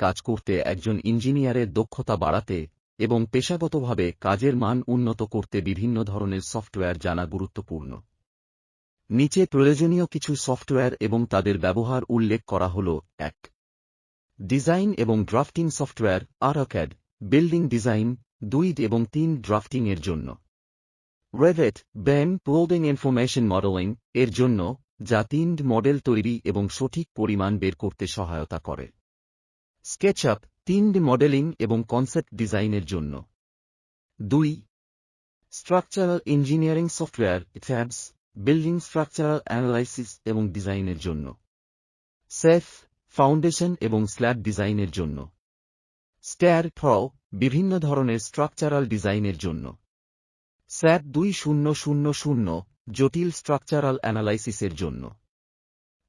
কাজ করতে একজন ইঞ্জিনিয়ারের দক্ষতা বাড়াতে এবং পেশাগতভাবে কাজের মান উন্নত করতে বিভিন্ন ধরনের সফটওয়্যার জানা গুরুত্বপূর্ণ। নিচে প্রয়োজনীয় কিছু সফটওয়্যার এবং তাদের ব্যবহার উল্লেখ করা হল, এক। ডিজাইন এবং drafting software ArchiCAD building design, দুই এবং তিন ড্রাফটিং এর জন্য। রেভেট, ব্যাম পোল্ডিং ইনফরমেশন মডেলিং এর জন্য, যা তিন মডেল তৈরি এবং সঠিক পরিমাণ বের করতে সহায়তা করে। স্কেচআপ তিন ডি মডেলিং এবং কনসেপ্ট ডিজাইনের জন্য। দুই, স্ট্রাকচারাল ইঞ্জিনিয়ারিং সফটওয়্যার ফ্যাবস বিল্ডিং স্ট্রাকচারাল অ্যানালাইসিস এবং ডিজাইনের জন্য। সেফ ফাউন্ডেশন এবং স্ল্যাব ডিজাইনের জন্য। স্ট্যার ফ বিভিন্ন ধরনের স্ট্রাকচারাল ডিজাইনের জন্য। স্যাপ দুই শূন্য শূন্য শূন্য, জটিল স্ট্রাকচারাল অ্যানালাইসিসের জন্য।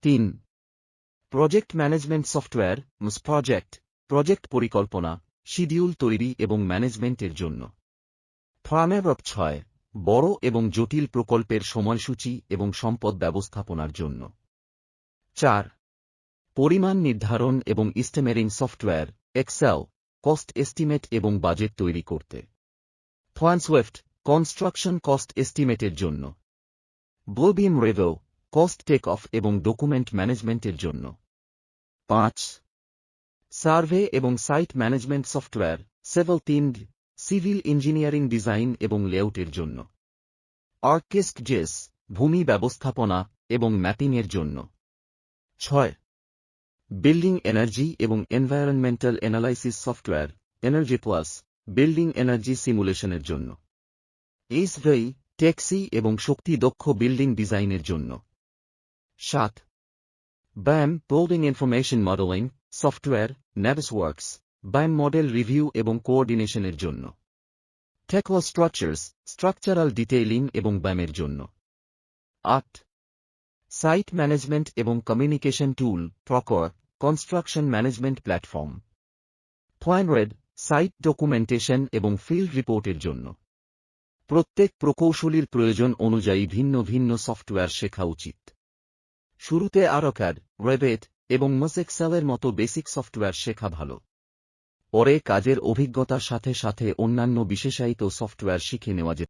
তিন project management software project project পরিকল্পনা শিডিউল তৈরি এবং ম্যানেজমেন্টের জন্য ফার্মেরপ ছয় বড় এবং জটিল প্রকল্পের সময়সূচি এবং সম্পদ ব্যবস্থাপনার জন্য চার পরিমাণ নির্ধারণ এবং ইস্টেমেরিং সফটওয়্যার এক্সেল কস্ট এস্টিমেট এবং বাজেট তৈরি করতে ফোয়ানসওয়েফট কনস্ট্রাকশন কস্ট এস্টিমেটের জন্য বোবিম রেভো কস্ট টেক অফ এবং ডকুমেন্ট ম্যানেজমেন্টের জন্য। পাঁচ সার্ভে এবং সাইট ম্যানেজমেন্ট সফটওয়্যার সেভেল তিন সিভিল ইঞ্জিনিয়ারিং ডিজাইন এবং লেআউটের জন্য। আর্কিস্ক জেস ভূমি ব্যবস্থাপনা এবং ম্যাপিংয়ের জন্য। ছয় বিল্ডিং এনার্জি এবং environmental analysis software energy plus building energy সিমুলেশনের জন্য। এইস ভেই ট্যাক্সি এবং শক্তি দক্ষ বিল্ডিং ডিজাইনের জন্য। সাত BIM building information modelling software works BIM model review এবং কোঅর্ডিনেশনের জন্য। টেকো স্ট্রাকচার্স স্ট্রাকচারাল ডিটেইলিং এবং ব্যামের জন্য। আট। সাইট ম্যানেজমেন্ট এবং communication tool Procore construction management platform red site documentation এবং ফিল্ড রিপোর্টের জন্য। প্রত্যেক প্রকৌশলীর প্রয়োজন অনুযায়ী ভিন্ন ভিন্ন সফটওয়্যার শেখা উচিত। শুরুতে আরকার রেবেট এবং মসেক্সেলের মতো বেসিক সফটওয়্যার শেখা ভালো। পরে কাজের অভিজ্ঞতার সাথে সাথে অন্যান্য বিশেষায়িত সফটওয়্যার শিখে নেওয়া যেতে।